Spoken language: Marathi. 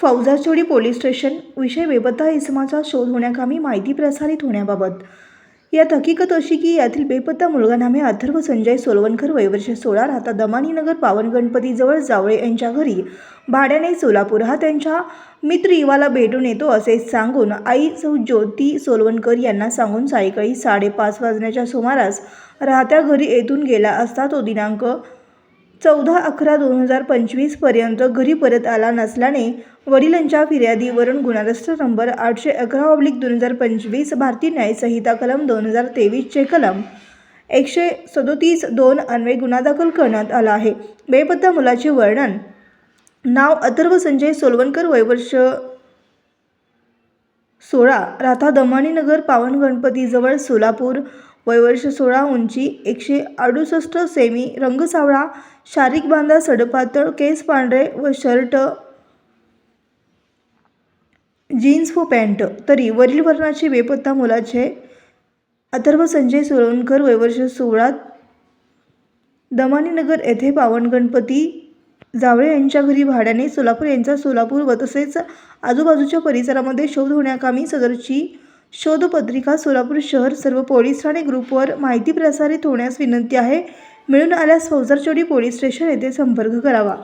फौजाचोडी पोलीस स्टेशन विषय बेपत्ता इसमाचा शोध होण्याकामी माहिती प्रसारित होण्याबाबत. यात हकीकत अशी की यातील बेपत्ता मुलगा नामे अथर्व संजय सोलवणकर वयवर्ष सोळा राहता दमानीनगर पावन गणपतीजवळ जावळे यांच्या घरी भाड्याने सोलापूर. हा त्यांच्या मित्र युवाला भेटून येतो असे सांगून आई सौ ज्योती सोलवणकर यांना सांगून सायंकाळी साडेपाच वाजण्याच्या सुमारास राहत्या घरी येथून गेला असता तो दिनांक चौदा अकरा दोन हजार पंचवीसपर्यंत घरी परत आला नसल्याने वडिलांच्या फिर्यादीवरून गुणारस्त नंबर आठशे अकरा ऑब्लिक दोन हजार पंचवीस भारतीय न्याय संहिता कलम दोन हजार तेवीसचे कलम. एकशे सदोतीस दोन अन्वये गुन्हा दाखल करण्यात आला आहे. बेपत्ता मुलाचे वर्णन. नाव अथर्व संजय सोलवणकर वयवर्ष सोळा. राधा दमाणीनगर पावन गणपतीजवळ सोलापूर. वयवर्ष सोळा उंची एकशे अडुसष्ट सेमी रंग सावळा शारीरिक बांधा सडपातळ केस पांढरे व शर्ट जीन्स व पॅन्ट. तरी वरील वर्णाचे बेपत्ता मुलाचे अथर्व संजय सोळवणकर वयवर्ष सोळा दमानीनगर येथे पावन गणपती जावळे यांच्या घरी भाड्याने सोलापूर यांचा सोलापूर व तसेच आजूबाजूच्या परिसरामध्ये शोध होण्याकामी सदरची शोधपत्रिका सोलापूर शहर सर्व पोलीस ठाणे ग्रुपवर माहिती प्रसारित होण्यास विनंती आहे. मिळून आल्यास फौजारचोडी पोलीस स्टेशन येथे संपर्क करावा.